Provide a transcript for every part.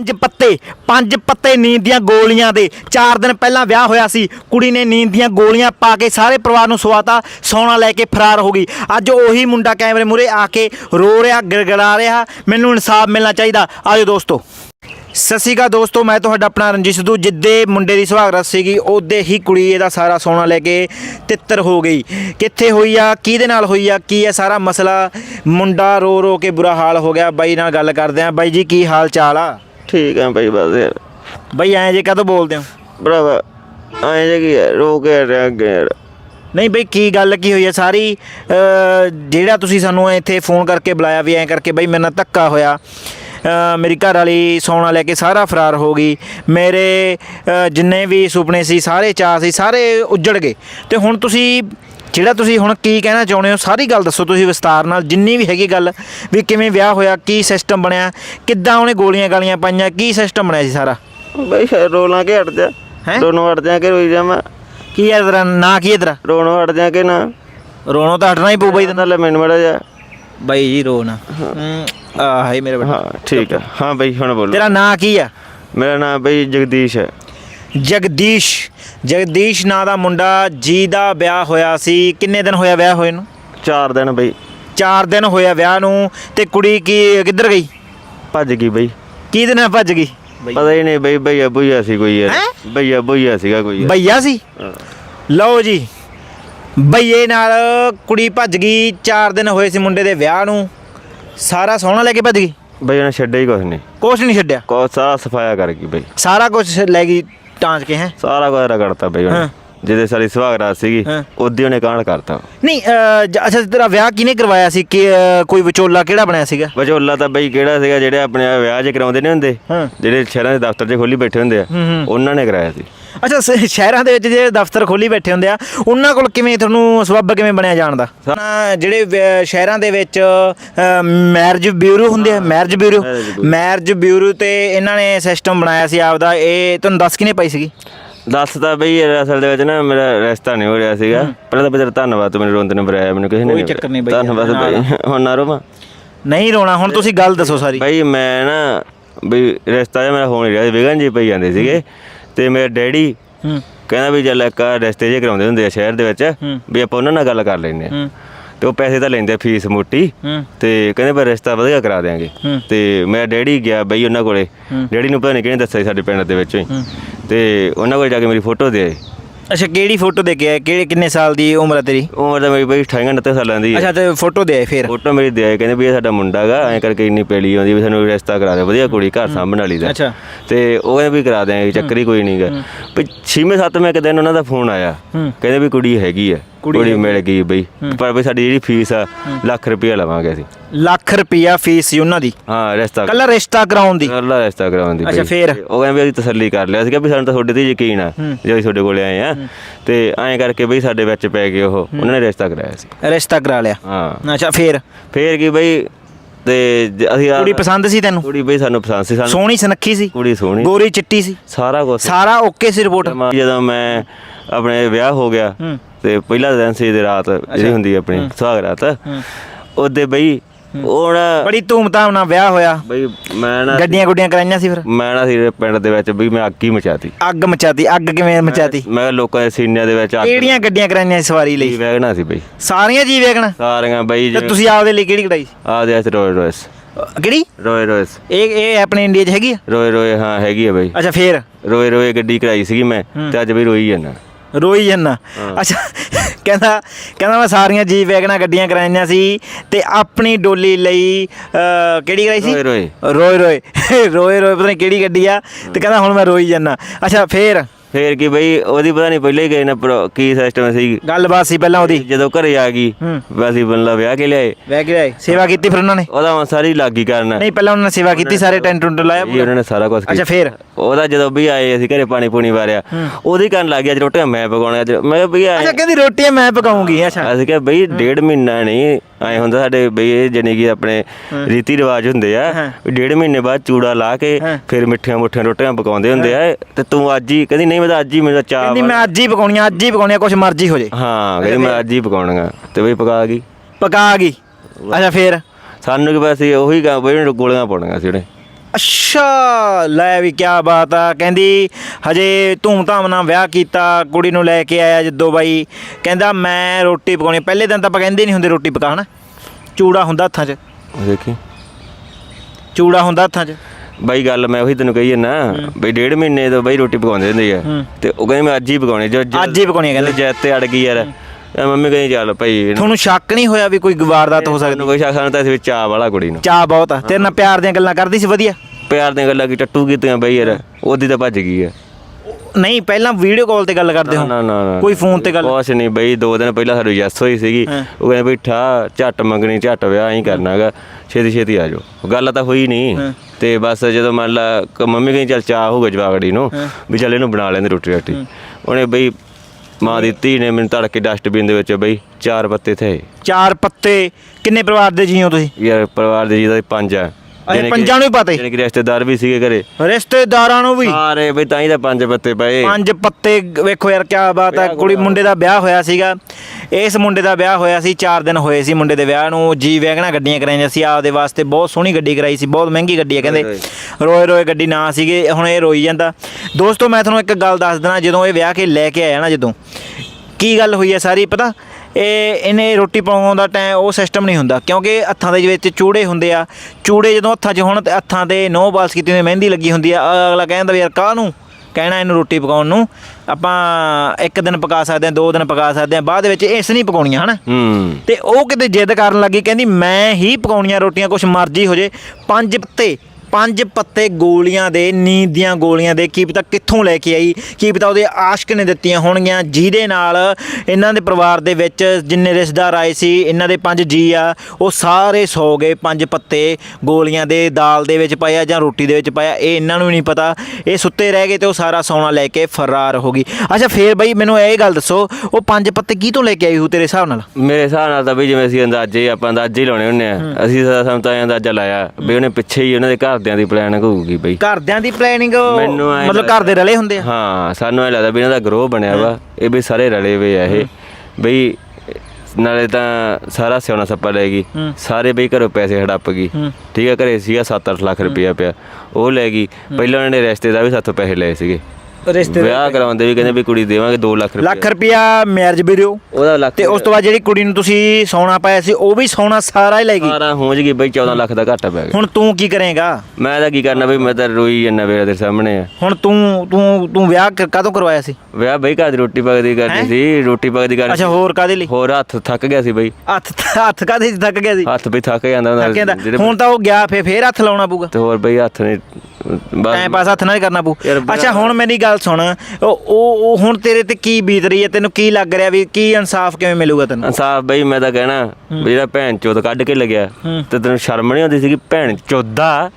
ਪੰਜ ਪੱਤੇ ਪੰਜ ਪੱਤੇ ਨੀਂਦ ਦੀਆਂ ਗੋਲੀਆਂ ਦੇ। 4 ਦਿਨ ਪਹਿਲਾਂ ਵਿਆਹ ਹੋਇਆ ਸੀ। ਕੁੜੀ ਨੇ ਨੀਂਦ ਦੀਆਂ ਗੋਲੀਆਂ ਪਾ ਕੇ ਸਾਰੇ ਪਰਿਵਾਰ ਨੂੰ ਸਵਾਤਾ, ਸੋਨਾ ਲੈ ਕੇ ਫਰਾਰ ਹੋ ਗਈ। ਅੱਜ ਉਹੀ ਮੁੰਡਾ ਕੈਮਰੇ ਮੂਰੇ ਆ ਕੇ ਰੋ ਰਿਹਾ, ਗਿੜਗੜਾ ਰਿਹਾ। ਮੈਨੂੰ ਇਨਸਾਫ ਮਿਲਣਾ ਚਾਹੀਦਾ। ਆਜੋ ਦੋਸਤੋ। ਸਤਿ ਸ਼੍ਰੀ ਅਕਾਲ ਦੋਸਤੋ, ਮੈਂ ਤੁਹਾਡਾ ਆਪਣਾ ਰਣਜੀਤ ਸਿੱਧੂ, ਜਿੱਦੇ ਮੁੰਡੇ ਦੀ ਸੁਹਾਗਰਾਤ ਸੀਗੀ, ਉਹਦੇ ਹੀ ਕੁੜੀ ਇਹਦਾ ਸਾਰਾ ਸੋਨਾ ਲੈ ਕੇ ਤਿੱਤਰ ਹੋ ਗਈ। ਕਿੱਥੇ ਹੋਈ ਆ, ਕਿਹਦੇ ਨਾਲ ਹੋਈ ਆ, ਕੀ ਹੈ ਸਾਰਾ ਮਸਲਾ? ਮੁੰਡਾ ਰੋ ਰੋ ਕੇ ਬੁਰਾ ਹਾਲ ਹੋ ਗਿਆ। ਬਾਈ ਨਾਲ ਗੱਲ ਕਰਦੇ ਆ। ਬਾਈ ਜੀ, ਕੀ ਹਾਲ ਚਾਲ ਆ? ਠੀਕ ਆ ਭਾਈ ਬਸ ਯਾਰ। ਬਈ ਐਂ ਜੇ ਕਦੋਂ ਬੋਲਦੇ ਹੋ? ਭਰਾਵਾ ਆਏ ਜੇ ਕੀ ਰੋ ਕੇ ਰਹਿ ਗਏ ਯਾਰ। ਨਹੀਂ ਬਈ ਕੀ ਗੱਲ ਕੀ ਹੋਈ ਹੈ ਸਾਰੀ ਅਹ, ਜਿਹੜਾ ਤੁਸੀਂ ਸਾਨੂੰ ਇੱਥੇ ਫੋਨ ਕਰਕੇ ਬੁਲਾਇਆ ਵੀ ਐਂ ਕਰਕੇ ਬਈ ਮੇਰੇ ਨਾਲ ਧੱਕਾ ਹੋਇਆ। ਅਹ, ਮੇਰੀ ਘਰ ਵਾਲੀ ਸੋਨਾ ਲੈ ਕੇ ਸਾਰਾ ਫਰਾਰ ਹੋ ਗਈ। ਮੇਰੇ ਅਹ, ਜਿੰਨੇ ਵੀ ਸੁਪਨੇ ਸੀ ਸਾਰੇ ਚਾਅ ਸੀ ਸਾਰੇ ਉੱਜੜ ਗਏ। ਤੇ ਹੁਣ ਤੁਸੀਂ ਜਿਹੜਾ ਤੁਸੀਂ ਹੁਣ ਕੀ ਕਹਿਣਾ ਚਾਹੁੰਦੇ ਹੋ ਸਾਰੀ ਗੱਲ ਦੱਸੋ ਤੁਸੀਂ ਵਿਸਤਾਰ ਨਾਲ ਜਿੰਨੀ ਵੀ ਹੈਗੀ ਗੱਲ ਵੀ ਕਿਵੇਂ ਵਿਆਹ ਹੋਇਆ ਕੀ ਸਿਸਟਮ ਬਣਿਆ ਕਿੱਦਾਂ ਉਹਨੇ ਗੋਲੀਆਂ ਗਾਲੀਆਂ ਪਾਈਆਂ ਕੀ ਸਿਸਟਮ ਬਣਿਆ ਸੀ ਸਾਰਾ? ਬਈ ਰੋਲਾਂ ਕੇ ਹਟ ਜਾ ਹੈਂ? ਰੋਣੋਂ ਹਟ ਜਾ ਕੇ ਰੋਈ ਜਾਵਾਂ ਕੀ ਹੈ ਤੇਰਾ ਨਾਂ ਕੀ ਹੈ ਤੇਰਾ? ਰੋਣੋਂ ਹਟ ਜਾ ਕੇ ਨਾ। ਰੋਣੋ ਤਾਂ ਹਟਣਾ ਹੀ ਪਊ ਬਈ ਤਾਂ ਲੈ ਮੈਨੂੰ ਮੜਾ ਜਾ ਬਾਈ ਜੀ ਰੋਣਾ। ਆ ਹਾਏ ਮੇਰੇ ਬੱਚੇ ਹਾਂ ਠੀਕ ਆ ਹਾਂ ਬਈ ਹੁਣ ਬੋਲੋ। ਤੇਰਾ ਨਾਂ ਕੀ ਆ? ਮੇਰਾ ਨਾਮ ਬਈ ਜਗਦੀਸ਼ ਹੈ। ਜਗਦੀਸ਼ ਜਗਦੀਸ਼ ਨਾਂ ਦਾ ਮੁੰਡਾ ਜੀ ਦਾ ਵਿਆਹ ਹੋਇਆ ਸੀ। ਕਿੰਨੇ ਦਿਨ ਹੋਇਆ ਵਿਆਹ ਹੋਏ ਨੂੰ? 4 ਦਿਨ ਬਈ। 4 ਦਿਨ ਹੋਇਆ ਵਿਆਹ ਨੂੰ ਤੇ ਕੁੜੀ ਕੀ ਕਿੱਧਰ ਗਈ? ਭੱਜ ਗਈ ਬਈ। ਕਿਹਦੇ ਨਾਲ ਭੱਜ ਗਈ? ਪਤਾ ਹੀ ਨਹੀਂ ਬਈ ਭਈਆ ਬੁਈਆ ਸੀ ਕੋਈ ਯਾਰ। ਹੈਂ? ਭਈਆ ਬੁਈਆ ਸੀਗਾ ਕੋਈ ਯਾਰ। ਭਈਆ ਸੀ? ਹਾਂ। ਲਓ ਜੀ। ਭਈਏ ਨਾਲ ਕੁੜੀ ਭੱਜ ਗਈ 4 ਦਿਨ ਹੋਏ ਸੀ ਮੁੰਡੇ ਦੇ ਵਿਆਹ ਨੂੰ। ਸਾਰਾ ਸੋਹਣਾ ਲੈ ਕੇ ਭੱਜ ਗਈ? ਬਈ ਉਹਨੇ ਛੱਡਿਆ ਹੀ ਕੁਛ ਨਹੀਂ। ਕੁਛ ਨਹੀਂ ਛੱਡਿਆ? ਕੋ ਸਾਰਾ ਸਫਾਇਆ ਕਰ ਗਈ ਬਈ। ਸਾਰਾ ਕੁਝ ਲੈ ਗਈ। ਕੇ ਹੈ ਸਾਰਾ ਕੁਝ ਰਗੜਤਾ ਬਈ ਹਾਂ। ਉਹਨੇ ਜਿਹਦੇ ਸਾਰੀ ਸੁਹਾਗਰਾਤ ਸੀਗੀ ਹਾਂ। ਉਹਦੀ ਉਹਨੇ ਕਾਂਡ ਕਰਤਾ ਨਹੀਂ ਅਹ, ਜ- ਅੱਛਾ ਤੇਰਾ ਵਿਆਹ ਕਿਹਨੇ ਕਰਵਾਇਆ ਸੀ ਕਿ ਅਹ, ਕੋਈ ਵਿਚੋਲਾ ਕਿਹੜਾ ਬਣਿਆ ਸੀਗਾ ਵਿਚੋਲਾ ਤਾਂ ਬਈ ਕਿਹੜਾ ਸੀਗਾ ਜਿਹੜੇ ਆਪਣੇ ਆਹ ਵਿਆਹ 'ਚ ਕਰਾਉਂਦੇ ਨਹੀਂ ਹੁੰਦੇ ਹਾਂ। ਜਿਹੜੇ ਸ਼ਹਿਰਾਂ ਦੇ ਦਫ਼ਤਰ 'ਚ ਖੋਲੀ ਬੈਠੇ ਹੁੰਦੇ ਆ ਹੂੰ, ਹੂੰ। ਉਹਨਾਂ ਨੇ ਕਰਾਇਆ ਸੀ ਅੱਛਾ ਸ- ਸ਼ਹਿਰਾਂ ਦੇ ਵਿੱਚ ਜਿਹੜੇ ਦਫ਼ਤਰ ਖੋਲੀ ਬੈਠੇ ਹੁੰਦੇ ਆ ਉਹਨਾਂ ਕੋਲ ਕਿਵੇਂ ਤੁਹਾਨੂੰ ਸਬੱਬ ਕਿਵੇਂ ਬਣਿਆ ਜਾਣਦਾ ਜਿਹੜੇ ਵ- ਸ਼ਹਿਰਾਂ ਦੇ ਵਿੱਚ ਮੈਰਿਜ ਬਿਊਰੋ ਹੁੰਦੇ ਆ ਮੈਰਿਜ ਬਿਊਰੋ। Marriage bureau. ਤੇ ਇਹਨਾਂ ਨੇ ਸਿਸਟਮ ਬਣਾਇਆ ਸੀ ਆਪਦਾ ਇਹ ਤੁਹਾਨੂੰ ਦੱਸ ਕਿਨੇ ਪਈ ਸੀਗੀ? ਦੱਸ ਤਾਂ ਬਈ ਯਾਰ ਅਸਲ ਦੇ ਵਿੱਚ ਨਾ ਮੇਰਾ ਰਿਸ਼ਤਾ ਨਹੀਂ ਹੋ ਰਿਹਾ ਸੀਗਾ। ਪਹਿਲਾਂ ਤਾਂ ਬਈ ਤੇਰਾ ਧੰਨਵਾਦ ਤੂੰ ਮੈਨੂੰ ਰੋਂਦ ਨੇ ਬੁਲਾਇਆ ਮੈਨੂੰ ਕਿਸੇ ਨੇ ਕੋਈ ਨਹੀਂ ਚੱਕਰ ਨਹੀਂ ਬਈ, ਧੰਨਵਾਦ ਬਈ ਹੁਣ ਨਾ ਰੋਵਾਂ। ਨਹੀਂ ਰੋਣਾ ਹੁਣ ਤੁਸੀਂ ਗੱਲ ਦੱਸੋ ਸਾਰੀ। ਬਈ ਮੈਂ ਨਾ ਬਈ ਰਿਸ਼ਤਾ ਜਿਹਾ ਮੇਰਾ ਹੋ ਨਹੀਂ ਰਿਹਾ ਸੀ ਵਿਗਨ ਜੀ ਪਈ ਜਾਂਦੇ ਸੀਗੇ। ਤੇ ਮੇਰਾ ਡੈਡੀ ਹੂੰ। ਕਹਿੰਦਾ ਵੀ ਚੱਲ ਇੱਕ ਰਿਸ਼ਤੇ ਜੇ ਕਰਾਉਂਦੇ ਹੁੰਦੇ ਆ ਸ਼ਹਿਰ ਦੇ ਵਿੱਚ। ਵੀ ਆਪਾਂ ਉਹਨਾਂ ਨਾਲ ਗੱਲ ਕਰ ਲੈਂਦੇ ਆ। ਹੂੰ। ਤੇ ਉਹ ਪੈਸੇ ਤਾਂ ਲੈਂਦੇ ਫੀਸ ਮੋਟੀ। ਤੇ ਕਹਿੰਦੇ ਪਰ ਰਿਸ਼ਤਾ ਵਧੀਆ ਕਰਾ ਦੇਾਂਗੇ। ਤੇ ਮੇਰਾ ਡੈਡੀ ਗਿਆ ਬਈ ਉਹਨਾਂ ਕੋਲੇ। ਡੈਡੀ ਨੂੰ ਪਤਾ ਨਹੀਂ ਕਿਹਨੇ ਦੱਸਿਆ ਸਾਡੇ ਪਿੰਡ ਦੇ ਵਿੱਚੋਂ ਹੀ। ਤੇ ਉਹਨਾਂ ਕੋਲ ਜਾ ਕੇ ਮੇਰੀ ਫੋਟੋ ਦੇ ਅੱਛਾ ਕਿਹੜੀ ਫੋਟੋ ਦੇ ਕੇ ਆਏ? ਕਿਹੜੇ ਕਿੰਨੇ ਸਾਲ ਦੀ ਉਮਰ ਹੈ ਤੇਰੀ? ਉਮਰ ਤਾਂ ਮੇਰੀ ਬਈ 28 29 ਸਾਲਾਂ ਦੀ ਹੈ ਅੱਛਾ ਤੇ ਫੋਟੋ ਦੇ ਆਏ ਫਿਰ? ਫੋਟੋ ਮੇਰੀ ਦੇ ਆਏ ਕਹਿੰਦੇ ਵੀ ਇਹ ਸਾਡਾ ਮੁੰਡਾ ਹੈਗਾ ਐਂ ਕਰਕੇ ਇੰਨੀ ਪੈਲੀ ਆਉਂਦੀ ਵੀ ਸਾਨੂੰ ਰਿਸ਼ਤਾ ਕਰਾ ਦੇ ਵਧੀਆ ਕੁੜੀ ਘਰ ਸਾਂਭਣ ਵਾਲੀ ਦਾ। ਅੱਛਾ। ਤੇ ਉਹ ਕਹਿੰਦੇ ਵੀ ਕਰਾ ਦਿਆਂਗੇ ਚੱਕਰ ਹੀ ਕੋਈ ਨਹੀਂਗਾ ਵੀ 6ਵੇਂ 7ਵੇਂ ਇੱਕ ਦਿਨ ਉਹਨਾਂ ਦਾ ਫੋਨ ਆਇਆ। ਹੂੰ। ਕਹਿੰਦੇ ਵੀ ਕੁੜੀ ਹੈਗੀ ਆ। ਕੁੜੀ ਮਿਲ ਗਈ ਬਈ। ਪਰ ਬਈ ਸਾਡੀ ਜਿਹੜੀ ਫੀਸ ਆ ਲੱਖ ਰੁਪਇਆ ਲਵਾਂਗੇ ਅਸੀਂ। ਲੱਖ ਰੁਪਿਆ ਫੀਸ ਸੀ ਉਹਨਾਂ ਦੀ? ਹਾਂ ਰਿਸ਼ਤਾ ਕੱਲਾ ਰਿਸ਼ਤਾ ਕਰਾਉਣ ਦੀ? ਅੱਲਾ ਰਿਸ਼ਤਾ ਕਰਾਉਣ ਦੀ ਅੱਛਾ। ਫੇਰ? ਉਹ ਕਹਿੰਦੇ ਵੀ ਅਸੀਂ ਤਸੱਲੀ ਕਰ ਲਿਆ ਸੀਗਾ ਵੀ ਸਾਨੂੰ ਤਾਂ ਤੁਹਾਡੇ ਤੇ ਯਕੀਨ ਆ ਜੇ ਅਸੀਂ ਤੁਹਾਡੇ ਕੋਲੇ ਆਏ ਆ। ਤੇ ਐਂ ਕਰਕੇ ਬਈ ਸਾਡੇ ਵਿੱਚ ਪੈ ਗਏ ਉਹ। ਉਹਨਾਂ ਨੇ ਰਿਸ਼ਤਾ ਕਰਾਇਆ ਸੀ। ਰਿਸ਼ਤਾ ਕਰਾ ਲਿਆ? ਹਾਂ। ਅੱਛਾ ਫੇਰ? ਫੇਰ ਕੀ ਬਈ ਤੇ ਅਸੀਂ ਕੁੜੀ ਪਸੰਦ ਸੀ ਤੈਨੂੰ? ਕੁੜੀ ਬਈ ਸਾਨੂੰ ਪਸੰਦ ਸੀ ਸਾਨੂੰ ਸੋਹਣੀ ਸੁਨੱਖੀ ਸੀ? ਕੁੜੀ ਸੋਹਣੀ। ਗੋਰੀ ਚਿੱਟੀ ਸੀ? ਸਾਰਾ ਕੁਝ ਸਾਰਾ ਓਕੇ ਸੀ ਰਿਪੋਰਟ ਜਦੋਂ ਮੈਂ ਆਪਣੇ ਵਿਆਹ ਹੋ ਗਿਆ। ਤੇ ਪਹਿਲਾ ਦਿਨ ਸੀ ਦੀ ਰਾਤ ਜਿਹੜੀ ਹੁੰਦੀ ਆ ਆਪਣੀ ਸੁਹਾਗ ਰਾਤ। ਉਹਦੇ ਬਈ ਨਾ ਬੜੀ ਧੂਮਧਾਮ ਨਾਲ ਵਿਆਹ ਹੋਇਆ। ਬਈ ਮੈਂ ਨਾ ਗੱਡੀਆਂ ਗੁੱਡੀਆਂ ਕਰਾਈਆਂ ਸੀ ਫਿਰ? ਮੈਂ ਨਾ ਸੀ ਪਿੰਡ ਦੇ ਵਿੱਚ ਵੀ ਮੈਂ ਅੱਗ ਹੀ ਮਚਾਤੀ। ਅੱਗ ਮਚਾਤੀ ਅੱਗ ਕਿਵੇਂ ਮਚਾਤੀ? ਮੈਂ ਲੋਕਾਂ ਦੇ ਸੀਨਿਆਂ ਦੇ ਵਿੱਚ ਅੱਗ ਕਿਹੜੀਆਂ ਗੱਡੀਆਂ ਕਰਾਈਆਂ ਸੀ ਸਵਾਰੀ ਲਈ? ਵੈਗਣਾ ਸੀ ਬਈ। ਸਾਰੀਆਂ ਜੀ ਵੇਖਣਾ? ਸਾਰੀਆਂ ਬਈ ਤੇ ਤੁਸੀਂ ਆਪਦੇ ਲਈ ਕਿਹੜੀ ਕਢਾਈ? ਆ ਦੇ ਰੋਏ ਰੋਇਸ ਕਿਹੜੀ? ਰੋਏ ਰੋਇਸ ਇਹ ਇਹ ਆਪਣੇ ਇੰਡੀਆ 'ਚ ਹੈਗੀ ਆ? ਰੋਏ ਰੋਏ ਹਾਂ ਹੈਗੀ ਆ ਬਈ। ਅੱਛਾ ਫੇਰ? ਰੋਏ ਰੋਏ ਗੱਡੀ ਕਰਾਈ ਸੀਗੀ ਮੈਂ ਤੇ ਅੱਜ ਵੀ ਰੋਈ ਜਾਂਦਾ ਰੋਈ ਜੰਨਾ ਅੱਛਾ ਕਹਿੰਦਾ ਕਹਿੰਦਾ ਮੈਂ ਸਾਰੀਆਂ ਜੀ ਵੈਗਣਾ ਗੱਡੀਆਂ ਕਰਾਈਆਂ ਸੀ ਤੇ ਆਪਣੀ ਡੋਲੀ ਲਈ ਅਹ, ਕਿਹੜੀ ਕਰਾਈ ਸੀ? ਰੋਏ ਰੋਏ ਰੋਏ ਰੋਏ ਰੋਏ ਰੋਏ ਪਤਾ ਨਹੀਂ ਕਿਹੜੀ ਗੱਡੀ ਆ। ਤੇ ਕਹਿੰਦਾ ਹੁਣ ਮੈਂ ਰੋਈ ਜੰਨਾ ਅੱਛਾ ਫੇਰ? ਫੇਰ ਕੀ ਬਈ ਉਹਦੀ ਪਤਾ ਨਹੀਂ ਪਹਿਲੇ ਹੀ ਗਏ ਨਾ ਪਰ ਕੀ ਸਿਸਟਮ ਸੀ। ਗੱਲਬਾਤ ਸੀ ਪਹਿਲਾਂ ਉਹਦੀ। ਜਦੋਂ ਘਰੇ ਆ ਗਈ ਹੂੰ। ਵੈਸੀ ਬੰਦਾ ਵਿਆਹ ਕੇ ਲਿਆਏ। ਵੈ ਕੇ ਸੇਵਾ ਕੀਤੀ ਫਿਰ ਉਹਨਾਂ ਨੇ? ਉਹਦਾ ਹੁਣ ਸਾਰੀ ਲੱਗੀ ਕਰਨ। ਨਹੀਂ ਪਹਿਲਾਂ ਉਹਨਾਂ ਨੇ ਸੇਵਾ ਕੀਤੀ ਸਾਰੇ ਟੈਂਟ ਟੁੰਟ ਲਾਇਆ ਜੀ ਉਹਨਾਂ ਨੇ ਸਾਰਾ ਕੁਝ ਅੱਛਾ ਫੇਰ? ਉਹਦਾ ਜਦੋਂ ਵੀ ਆਏ ਅਸੀਂ ਘਰੇ ਪਾਣੀ ਪੂਣੀ ਵਾਰਿਆ। ਉਹਦੀ ਕਰਨ ਲੱਗ ਗਿਆ ਅੱਜ ਰੋਟੀਆਂ ਮੈਂ ਪਕਾਉਣਾ ਅੱਜ ਮੈਂ ਕਿਹਾ ਆਏ। ਅੱਛਾ ਕਹਿੰਦੀ ਰੋਟੀਆਂ ਮੈਂ ਪਕਾਉਂਗੀ ਅੱਛਾ। ਅਸੀਂ ਕਿਹਾ ਬਈ ਡੇਢ ਮਹੀਨਾ ਨਹੀਂ ਆਏ ਹੁੰਦਾ ਸਾਡੇ ਬਈ ਇਹ ਜਾਣੀ ਕਿ ਆਪਣੇ ਰੀਤੀ ਰਿਵਾਜ ਹੁੰਦੇ ਆ। ਵੀ ਡੇਢ ਮਹੀਨੇ ਬਾਅਦ ਚੂੜਾ ਲਾ ਕੇ। ਫਿਰ ਮਿੱਠੀਆਂ ਮੁੱਠੀਆਂ ਰੋਟੀਆਂ ਪਕਾਉਂਦੇ ਹੁੰਦੇ ਆ। ਤੇ ਤੂੰ ਅੱਜ ਹੀ ਕਹਿੰਦੀ ਨਹੀਂ ਮੈਂ ਤਾਂ ਅੱਜ ਹੀ ਮੇਰਾ ਚਾਹ ਕਹਿੰਦੀ ਮੈਂ ਅੱਜ ਹੀ ਪਕਾਉਣੀਆਂ ਅੱਜ ਹੀ ਪਕਾਉਣੀਆਂ ਕੁਛ ਮਰਜ਼ੀ ਹੋ ਜੇ। ਹਾਂ ਕਹਿੰਦੀ ਮੈਂ ਅੱਜ ਹੀ ਪਕਾਉਣਾਗਾ ਤੇ ਬਈ ਪਕਾ ਗਈ। ਪਕਾ ਗਈ। ਅੱਛਾ ਫੇਰ? ਸਾਨੂੰ ਕਿ ਬਸ ਉਹੀ ਗਾ ਬਈ ਗੋਲੀਆਂ ਪਾਉਣੀਆਂ ਸੀ ਉਹਨੇ। ਅੱਛਾ ਲੈ ਵੀ ਕੀ ਬਾਤ ਆ। ਕਹਿੰਦੀ ਹਜੇ ਧੂਮ-ਧਾਮ ਨਾਲ ਵਿਆਹ ਕੀਤਾ ਕੁੜੀ ਨੂੰ ਲੈ ਕੇ ਆਇਆ ਜਿੱਦੋਂ ਬਾਈ। ਕਹਿੰਦਾ ਮੈਂ ਰੋਟੀ ਪਕਾਉਣੀ ਪਹਿਲੇ ਦਿਨ ਤਾਂ ਆਪਾਂ ਕਹਿੰਦੇ ਨਹੀਂ ਹੁੰਦੇ ਰੋਟੀ ਪਕਾ ਹਨਾ ਚੂੜਾ ਹੁੰਦਾ ਹੱਥਾਂ 'ਚ। ਦੇਖੀ। ਚੂੜਾ ਹੁੰਦਾ ਹੱਥਾਂ 'ਚ। ਬਾਈ ਗੱਲ ਮੈਂ ਉਹੀ ਤੈਨੂੰ ਕਹੀ ਨਾ ਬਈ ਡੇਢ ਮਹੀਨੇ ਤੋਂ ਬਾਈ ਰੋਟੀ ਪਕਾਉਂਦੇ ਹੁੰਦੇ ਆ। ਤੇ ਉਹ ਕਹਿੰਦੇ ਮੈਂ ਅੱਜ ਹੀ ਪਕਾਉਣੀ ਜੋ ਅੱਜ ਹੀ ਪਕਾਉਣੀ ਕਹਿੰਦੇ। ਜੈਤ ਤੇ ਅੜ ਗਈ ਯਾਰ। ਮੰਮੀ ਕਹਿੰਦੀ ਚੱਲ ਭਾਈ ਤੁਹਾਨੂੰ ਸ਼ੱਕ ਨਹੀਂ ਹੋਇਆ ਵੀ ਕੋਈ ਵਾਰਦਾਤ ਹੋ ਸਕਦੀ? ਕੋਈ ਸ਼ਾਖਾ ਤਾਂ ਇਸ ਵਿੱਚ ਚਾਹ ਵਾਲਾ ਕੁੜੀ ਨੂੰ। ਚਾਹ ਬਹੁਤ ਆ। ਤੇਰੇ ਨਾਲ ਪਿਆਰ ਦੀਆਂ ਗੱਲਾਂ ਕਰਦੀ ਸੀ ਵਧੀਆ? ਪਿਆਰ ਦੀਆਂ ਗੱਲਾਂ ਕੀ ਟੱਟੂ ਕੀਤੀਆਂ ਬਾਈ ਯਾਰ ਉਹਦੀ ਤਾਂ ਭੱਜ ਗਈ ਆ। ਨਹੀਂ ਪਹਿਲਾਂ ਵੀਡੀਓ ਕਾਲ ਤੇ ਗੱਲ ਕਰਦੇ ਹੋ। ਨਾ ਨਾ ਨਾ। ਕੋਈ ਫੋਨ ਤੇ ਗੱਲ ਕੁਛ ਨਹੀਂ ਬਈ ਦੋ ਦਿਨ ਪਹਿਲਾਂ ਸਾਡੀ ਯੈਸ ਹੋਈ ਸੀਗੀ। ਉਹ ਕਹਿੰਦੇ ਬਈ ਠਾ ਝੱਟ ਮੰਗਣੀ ਝੱਟ ਵਿਆਹ ਹੀ ਕਰਨਾਗਾ ਛੇਤੀ ਛੇਤੀ ਆ ਜਾਓ। ਗੱਲ ਤਾਂ ਹੋਈ ਨਹੀਂ। ਤੇ ਬਸ ਜਦੋਂ ਮੰਨ ਲਾ ਕ- ਮੰਮੀ ਕਹਿੰਦੀ ਚੱਲ ਚਾਹ ਹੋਊਗਾ ਜਵਾਗੜੀ ਨੂੰ ਵੀ ਚੱਲ ਇਹਨੂੰ ਬਣਾ ਲੈਂਦੇ ਰੋਟੀ ਰਾਟੀ। ਉਹਨੇ ਬਈ ਮਾਂ ਦੀ ਧੀ ਨੇ ਮੈਨੂੰ ਤੜਕੇ ਡਸਟਬਿਨ ਦੇ ਵਿੱਚ ਬਈ ਚਾਰ ਪੱਤੇ ਥੇ। ਚਾਰ ਪੱਤੇ? ਕਿੰਨੇ ਪਰਿਵਾਰ ਦੇ ਜੀ ਹੋ ਤੁਸੀਂ? ਯਾਰ ਪਰਿਵਾਰ ਦੇ ਜਿਹਦਾ ਪੰਜ ਆ। ਜਾਣੀ ਕਿ- ਪੰਜਾਂ ਨੂੰ ਹੀ ਪਤਾ? ਈ? ਜਾਣੀ ਕਿ ਰਿਸ਼ਤੇਦਾਰ ਵੀ ਸੀਗੇ ਘਰੇ। ਰਿਸ਼ਤੇਦਾਰਾਂ ਨੂੰ ਵੀ? ਸਾਰੇ ਬਈ ਤਾਂ ਹੀ ਤਾਂ ਪੰਜ ਪੱਤੇ ਪਏ। ਪੰਜ ਪੱਤੇ ਵੇਖੋ ਯਾਰ ਕੀ ਬਾਤ ਹੈ ਕੁੜੀ ਮੁੰਡੇ ਦਾ ਵਿਆਹ ਹੋਇਆ ਸੀਗਾ। ਇਸ ਮੁੰਡੇ ਦਾ ਵਿਆਹ ਹੋਇਆ ਸੀ 4 ਦਿਨ ਹੋਏ ਸੀ ਮੁੰਡੇ ਦੇ ਵਿਆਹ ਨੂੰ। ਜੀ ਵੈਗਣਾ ਗੱਡੀਆਂ ਕਰਾਈਆਂ ਸੀ ਆਪਦੇ ਵਾਸਤੇ ਬਹੁਤ ਸੋਹਣੀ ਗੱਡੀ ਕਰਾਈ ਸੀ ਬਹੁਤ ਮਹਿੰਗੀ ਗੱਡੀ ਹੈ ਕਹਿੰਦੇ। ਰੋਏ ਰੋਏ ਗੱਡੀ ਨਾ ਸੀਗੇ ਹੁਣ ਇਹ ਰੋਈ ਜਾਂਦਾ। ਦੋਸਤੋ ਮੈਂ ਤੁਹਾਨੂੰ ਇੱਕ ਗੱਲ ਦੱਸ ਦਿਨਾ ਜਦੋਂ ਇਹ ਵਿਆਹ ਕੇ ਲੈ ਕੇ ਆਇਆ ਨਾ ਜਦੋਂ ਕੀ ਗੱਲ ਹੋਈ ਹੈ ਸਾਰੀ ਪਤਾ? ਇਹ ਇਹਨੇ ਰੋਟੀ ਪਾਉਣ ਦਾ ਟਾਈਮ ਉਹ ਸਿਸਟਮ ਨਹੀਂ ਹੁੰਦਾ ਕਿਉਂਕਿ ਹੱਥਾਂ ਦੇ ਵਿੱਚ ਚੂੜੇ ਹੁੰਦੇ ਆ। ਚੂੜੇ ਜਦੋਂ ਹੱਥਾਂ 'ਚ ਹੋਣ ਤੇ ਹੱਥਾਂ ਤੇ ਨੋ ਬਾਲਸ ਕੀਤੀ ਹੋਈ ਮਹਿੰਦੀ ਲੱਗੀ ਹੁੰਦੀ ਆ ਅਗਲਾ ਕਹਿੰਦਾ ਵੀ ਯਾਰ ਕਾਹਨੂੰ? ਕਹਿਣਾ ਇਹਨੂੰ ਰੋਟੀ ਪਕਾਉਣ ਨੂੰ। ਆਪਾਂ ਇੱਕ ਦਿਨ ਪਕਾ ਸਕਦੇ ਹਾਂ ਦੋ ਦਿਨ ਪਕਾ ਸਕਦੇ ਹਾਂ ਬਾਅਦ ਵਿੱਚ ਇਸ ਨਹੀਂ ਪਕਾਉਣੀਆਂ ਹਨਾ? ਤੇ ਉਹ ਕਿਤੇ ਜਿੱਦ ਕਰਨ ਲੱਗੀ ਕਹਿੰਦੀ ਮੈਂ ਹੀ ਪਕਾਉਣੀਆਂ ਰੋਟੀਆਂ ਕੁਛ ਮਰਜ਼ੀ ਹੋ ਜੇ। ਪੰਜ ਪੱਤੇ ਪੰਜ ਪੱਤੇ ਗੋਲੀਆਂ ਦੇ ਨੀਂਦ ਦੀਆਂ ਗੋਲੀਆਂ ਦੇ ਕੀ ਪਤਾ ਕਿੱਥੋਂ ਲੈ ਕੇ ਆਈ ਕੀ ਪਤਾ ਉਹਦੇ ਆਸ਼ਕ ਨੇ ਦਿੱਤੀਆਂ ਹੋਣਗੀਆਂ ਜਿਹਦੇ ਨਾਲ ਇਹਨਾਂ ਦੇ ਪਰਿਵਾਰ ਦੇ ਵਿੱਚ ਜਿੰਨੇ ਰਿਸ਼ਤੇਦਾਰ ਆਏ ਸੀ ਇਹਨਾਂ ਦੇ ਪੰਜ ਜੀ ਆ ਉਹ ਸਾਰੇ ਸੌ ਗਏ ਪੰਜ ਪੱਤੇ ਗੋਲੀਆਂ ਦੇ ਦਾਲ ਦੇ ਵਿੱਚ ਪਾਇਆ ਜਾਂ ਰੋਟੀ ਦੇ ਵਿੱਚ ਪਾਇਆ ਇਹ ਇਹਨਾਂ ਨੂੰ ਵੀ ਨਹੀਂ ਪਤਾ। ਇਹ ਸੁੱਤੇ ਰਹਿ ਗਏ ਤੇ ਉਹ ਸਾਰਾ ਸੌਣਾ ਲੈ ਕੇ ਫਰਾਰ ਹੋ ਗਈ। ਅੱਛਾ ਫੇਰ ਬਈ ਮੈਨੂੰ ਇਹ ਗੱਲ ਦੱਸੋ ਉਹ ਪੰਜ ਪੱਤੇ ਕੀ ਤੋਂ ਲੈ ਕੇ ਆਈ ਹੋ ਤੇਰੇ ਹਿਸਾਬ ਨਾਲ? ਮੇਰੇ ਹਿਸਾਬ ਨਾਲ ਤਾਂ ਬਈ ਜਿਵੇਂ ਅਸੀਂ ਅੰਦਾਜ਼ੇ ਆਪਾਂ ਅੰਦਾਜ਼ੇ ਹੀ ਲਾਉਣੇ ਹੁੰਨੇ ਆ। ਅਸੀਂ ਸਾਨੂੰ ਤਾਂ ਅੰਦਾਜ਼ਾ ਲਾਇਆ ਵੀ ਉਹਨੇ ਪਿੱਛੇ ਹੀ ਉਹਨਾਂ ਦੇ ਘਰਦਿਆਂ ਦੀ ਪਲਾਨਿੰਗ ਹੋਊਗੀ ਬਈ। ਘਰਦਿਆਂ ਦੀ ਪਲੈਨਿੰਗ ਮੈਨੂੰ ਐਂ ਮਤਲਬ ਘਰ ਦੇ ਰਲੇ ਹੁੰਦੇ ਆ? ਹਾਂ ਸਾਨੂੰ ਇਹ ਲੱਗਦਾ ਵੀ ਇਹਨਾਂ ਦਾ ਗਰੋਹ ਬਣਿਆ ਵਾ। ਇਹ ਵੀ ਸਾਰੇ ਰਲੇ ਵੇ ਆ ਇਹ। ਬਈ ਨਾਲੇ ਤਾਂ ਸਾਰਾ ਸਿਆਣਾ ਸੱਪਾ ਲੈ ਗਈ। ਸਾਰੇ ਬਈ ਘਰੋਂ ਪੈਸੇ ਹੜੱਪ ਗਈ। ਠੀਕ ਹੈ ਘਰੇ ਸੀਗਾ 7-8 ਲੱਖ ਰੁਪਇਆ ਪਿਆ। ਉਹ ਲੈ ਗਈ। ਪਹਿਲਾਂ ਉਹਨਾਂ ਨੇ ਰਿਸ਼ਤੇਦਾਰ ਵੀ ਸਾਥੋਂ ਪੈਸੇ ਲਏ ਸੀਗੇ। ਰਿਸ਼ਤੇ ਵਿਆਹ ਕਰਾਉਂਦੇ ਵੀ ਕਹਿੰਦੇ ਵੀ ਕੁੜੀ ਦੇਵਾਂਗੇ 2 ਲੱਖ ਰੁਪਇਆ। ਲੱਖ ਰੁਪਿਆ ਮੈਰਿਜ ਬਿਊਰੋ ਉਹਦਾ ਲੱਖ ਤੇ ਉਸ ਤੋਂ ਬਾਅਦ ਜਿਹੜੀ ਕੁੜੀ ਨੂੰ ਤੁਸੀਂ ਸੋਨਾ ਪਾਇਆ ਸੀ ਉਹ ਵੀ ਸੋਨਾ ਸਾਰਾ ਹੀ ਲੈ ਗਈ। ਸਾਰਾ ਹੋਜ ਗਈ ਬਈ 14 ਲੱਖ ਦਾ ਘਾਟਾ ਪੈ ਗਿਆ। ਹੁਣ ਤੂੰ ਕੀ ਕਰੇਗਾ? ਮੈਂ ਤਾਂ ਕੀ ਕਰਨਾ ਬਈ ਮੈਂ ਤਾਂ ਰੋਈ ਜੰਨਾ ਵੇਰਾ ਤੇਰੇ ਸਾਹਮਣੇ। ਆ ਹੁਣ ਤੂੰ ਤੂੰ ਤੂੰ ਵਿਆਹ ਕ- ਕਾਹਤੋਂ ਕਰਵਾਇਆ ਸੀ? ਵਿਆਹ ਬਈ ਘਰ ਦੀ ਰੋਟੀ ਪਕਦੀ ਕਰਨੀ ਸੀ? ਰੋਟੀ ਪਕਦੀ ਕਰਨੀ ਅੱਛਾ ਹੋਰ ਕਾਦੇ ਲਈ? ਹੋਰ ਹੱਥ ਥੱਕ ਗਿਆ ਸੀ ਬਈ। ਹੱਥ ਹੱਥ ਕਾਦੇ ਥੱਕ ਗਿਆ ਸੀ? ਹੱਥ ਬਈ ਥੱਕ ਜਾਂਦਾ ਜਾਂਦਾ। ਹੁਣ ਤਾਂ ਉਹ ਗਿਆ ਫੇਰ ਫੇਰ ਹੱਥ ਲਾਉਣਾ ਪਊਗਾ। ਤੇ ਹੋਰ ਬਈ ਹੱਥ ਨੇ ਟਾਈਮ ਪਾਸ ਹੱਥ ਨਾਲ ਹੀ ਕਰਨਾ ਪਊ। ਅੱਛਾ ਹੁਣ ਮੇਰੀ ਗੱਲ ਸੁਣ। ਉਹ ਉਹ ਹੁਣ ਤੇਰੇ ਤੇ ਕੀ ਬੀਤ ਰਹੀ ਹੈ? ਤੈਨੂੰ ਕੀ ਲੱਗ ਰਿਹਾ ਵੀ ਕੀ ਇਨਸਾਫ ਕਿਵੇਂ ਮਿਲੂਗਾ ਤੈਨੂੰ? ਇਨਸਾਫ ਬਈ ਮੈਂ ਤਾਂ ਕਹਿਣਾ ਜਿਹੜਾ ਭੈਣ ਚੋਦ ਕੱਢ ਕੇ ਲੱਗਿਆ ਤੇ ਤੈਨੂੰ ਸ਼ਰਮ ਨਹੀਂ ਆਉਂਦੀ ਸੀਗੀ? ਭੈਣ ਚੋਦਾ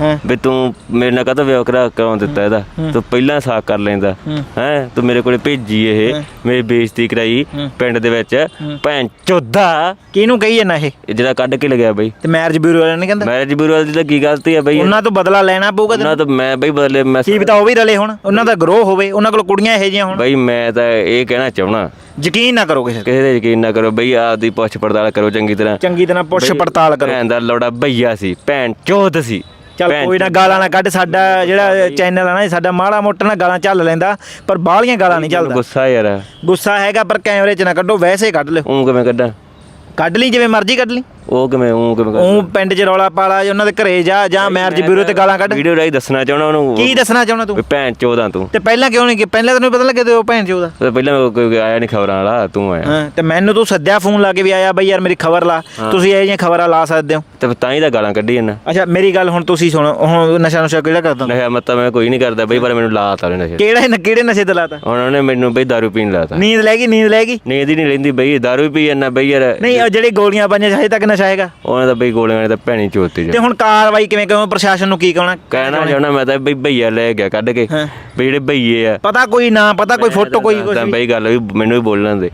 ਹਾਂ? ਵੀ ਤੂੰ ਮੇਰੇ ਨਾਲ ਕਾਹਤੋਂ ਵਿਆਹ ਕਰਾ ਕਰਾਉਣ ਦਿੱਤਾ ਇਹਦਾ? ਤੂੰ ਪਹਿਲਾਂ ਸਾਕ ਕਰ ਲੈਂਦਾ। ਹੈ। ਤੂੰ ਮੇਰੇ ਕੋਲੇ ਭੇਜੀ ਇਹ। ਮੇਰੀ ਬੇਇੱਜ਼ਤੀ ਕਰਾਈ ਪਿੰਡ ਦੇ ਵਿੱਚ। ਭੈਣ ਚੋਦਾ। ਕਿਹਨੂੰ ਕਹੀ ਜਾਂਦਾ ਇਹ? ਇਹ ਜਿਹੜਾ ਕੱਢ ਕੇ ਲੱਗਿਆ ਬਈ। ਤੇ ਮੈਰਿਜ ਬਿਊਰੋ ਵਾਲਿਆਂ ਨੇ ਕਹਿੰਦਾ? ਮੈਰਿਜ ਬਿਊਰੋ ਵਾਲੀ ਦੀ ਤਾਂ ਕੀ ਗਲਤੀ ਆ ਬਈ? ਉਹਨਾਂ ਤੋਂ ਬਦਲਾ ਲੈਣਾ ਪਊਗਾ ਤੈਨੂੰ? ਉਹਨਾਂ ਤਾਂ ਮੈਂ ਬਈ ਬਦਲੇ ਮੈਂ ਕੀ ਪਤਾ ਉਹ ਵੀ ਰਲੇ ਹੁਣ। ਉਹਨਾਂ ਦਾ ਗਰੋਹ ਹੋਵੇ ਉਹਨਾਂ ਕੋਲ ਕੁੜੀਆਂ ਇਹੋ ਜਿਹੀਆਂ ਹੋਣ। ਬਈ ਮੈਂ ਤਾਂ ਇਹ ਕਹਿਣਾ ਚਾਹਣਾ ਯਕੀਨ ਨਾ ਕਰੋ ਕਿਸੇ ਤੇ। ਕਿਸੇ ਤੇ ਯਕੀਨ ਨਾ ਕਰੋ ਬਈ ਆਪਦੀ ਪੁੱਛ ਪੜਤਾਲ ਕਰੋ ਚੰਗੀ ਤਰ੍ਹਾਂ। ਚੰਗੀ ਤਰ੍ਹਾਂ ਪੁੱਛ ਪੜਤਾਲ ਕਰੋ। ਭੈਣ ਦਾ ਲੋੜਾ ਭਈਆ ਸੀ ਭੈਣ ਚੋਦ ਸੀ। ਚੱਲ ਕੋਈ ਨਾ ਗਾਲਾਂ ਨਾ ਕੱਢ ਸਾਡਾ ਜਿਹੜਾ ਚੈਨਲ ਆ ਨਾ ਇਹ ਸਾਡਾ ਮਾੜਾ ਮੋਟਾ ਨਾ ਗਾਲਾਂ ਚੱਲ ਲੈਂਦਾ ਪਰ ਬਾਹਲੀਆਂ ਗਾਲਾਂ ਨਹੀਂ ਚੱਲਦਾ। ਗੁੱਸਾ ਯਾਰ। ਗੁੱਸਾ ਹੈਗਾ ਪਰ ਕੈਮਰੇ 'ਚ ਨਾ ਕੱਢੋ ਵੈਸੇ ਕੱਢ ਲਿਓ। ਉਹ ਕਿਵੇਂ ਕੱਢਾਂ? ਕੱਢ ਲਈ ਜਿਵੇਂ ਮਰਜ਼ੀ ਕੱਢ ਲਈ। ਉਹ ਕਿਵੇਂ ਉਹ ਕਿਵੇਂ ਉਹ ਪਿੰਡ 'ਚ ਰੌਲਾ ਪਾਲਾ ਜਾਂ ਉਹਨਾਂ ਦੇ ਘਰੇ ਜਾ ਜਾਂ ਮੈਰਿਜ ਬਿਊਰੋ ਤੇ ਗਾਲਾਂ ਕੱਢ। ਵੀਡੀਓ ਰਾਈ ਦੱਸਣਾ ਚਾਹਣਾ ਉਹਨੂੰ। ਕੀ ਦੱਸਣਾ ਚਾਹੁੰਦਾ ਤੂੰ? ਵੀ ਭੈਣ ਚੋਦਾਂ ਤੂੰ। ਤੇ ਪਹਿਲਾਂ ਕਿਉਂ ਨਹੀਂ ਕਿ ਪਹਿਲਾਂ ਤੈਨੂੰ ਪਤਾ ਲੱਗਿਆ ਤੇ ਉਹ ਭੈਣ 'ਚ ਉਹਦਾ ਤੇ ਪਹਿਲਾਂ ਕੋਈ ਆਇਆ ਨਹੀਂ ਖਬਰਾਂ ਵਾਲਾ ਤੂੰ ਆਇਆ। ਹਾਂ ਤੇ ਮੈਨੂੰ ਤੂੰ ਸੱਦਿਆ ਫੋਨ ਲਾ ਕੇ ਵੀ ਆਇਆ ਬਈ ਯਾਰ ਮੇਰੀ ਖਬਰ ਲਾ। ਤੁਸੀਂ ਇਹ ਜਿਹੀਆਂ ਖਬਰਾਂ ਲਾ ਸਕਦੇ ਹੋ। ਤੇ ਤਾਂ ਹੀ ਤਾਂ ਗਾਲਾਂ ਕੱਢੀ ਜਾਂਦਾ ਅੱਛਾ ਮੇਰੀ ਗੱਲ ਹੁਣ ਤੁਸੀਂ ਸੁਣੋ ਹੁਣ ਨਸ਼ਾ ਨੁਸ਼ਾ ਕਿਹੜਾ ਕਰਦਾ ਨਸ਼ਾ ਮੱਤਾ ਮੈਂ ਕੋਈ ਨਹੀਂ ਕਰਦਾ ਬਈ ਪਰ ਮੈਨੂੰ ਲਾਤਾ ਉਹਨੇ ਨਸ਼ੇ। ਕਿਹੜਾ ਨ- ਕਿਹੜੇ ਨਸ਼ੇ ਤੇ ਲਾਤਾ? ਹੁਣ ਉਹਨੇ ਮੈਨੂੰ ਬਈ ਦਾਰੂ ਪੀਣ ਲਾਤਾ। ਨੀਂਦ ਲੈ ਗਈ ਨੀਂਦ ਲੈ ਗਈ? ਨੀਂਦ ਹੀ ਨਹੀਂ ਲੈਂਦੀ ਬਈ ਦਾਰੂ ਪੀ ਜਾਂਦਾ ਬਈ ਯਾਰ। ਨਹੀਂ ਜਿਹੜੀ ਗੋਲੀਆਂ ਪਾਈਆਂ ਹਜੇ ਤੱਕ ਨਸ਼ਾ ਹੈਗਾ ਉਹਨੇ ਤਾਂ ਬਈ ਗੋਲੀਆਂ ਨੇ ਤਾਂ ਭੈਣੀ ਚੋਤੀ ਜਾ ਤੇ ਹੁਣ ਕਾਰਵਾਈ ਕਿਵੇਂ ਕਿਵੇਂ ਪ੍ਰਸ਼ਾਸਨ ਨੂੰ ਕੀ ਕਹਣਾ? ਕਹਿਣਾ ਚਾਹਣਾ ਮੈਂ ਤਾਂ ਬਈ ਭਈਆ ਲੈ ਗਿਆ ਕੱਢ ਕੇ। ਵੀ ਜਿਹੜੇ ਭਈਏ ਆ। ਪਤਾ ਕੋਈ ਨਾ ਪਤਾ ਕੋਈ ਫੋਟੋ ਕੋਈ ਕੁਛ ਤਾਂ ਵੀ। ਬਈ ਗੱਲ ਵੀ ਮੈਨੂੰ ਵੀ ਬੋਲਣ ਦੇ।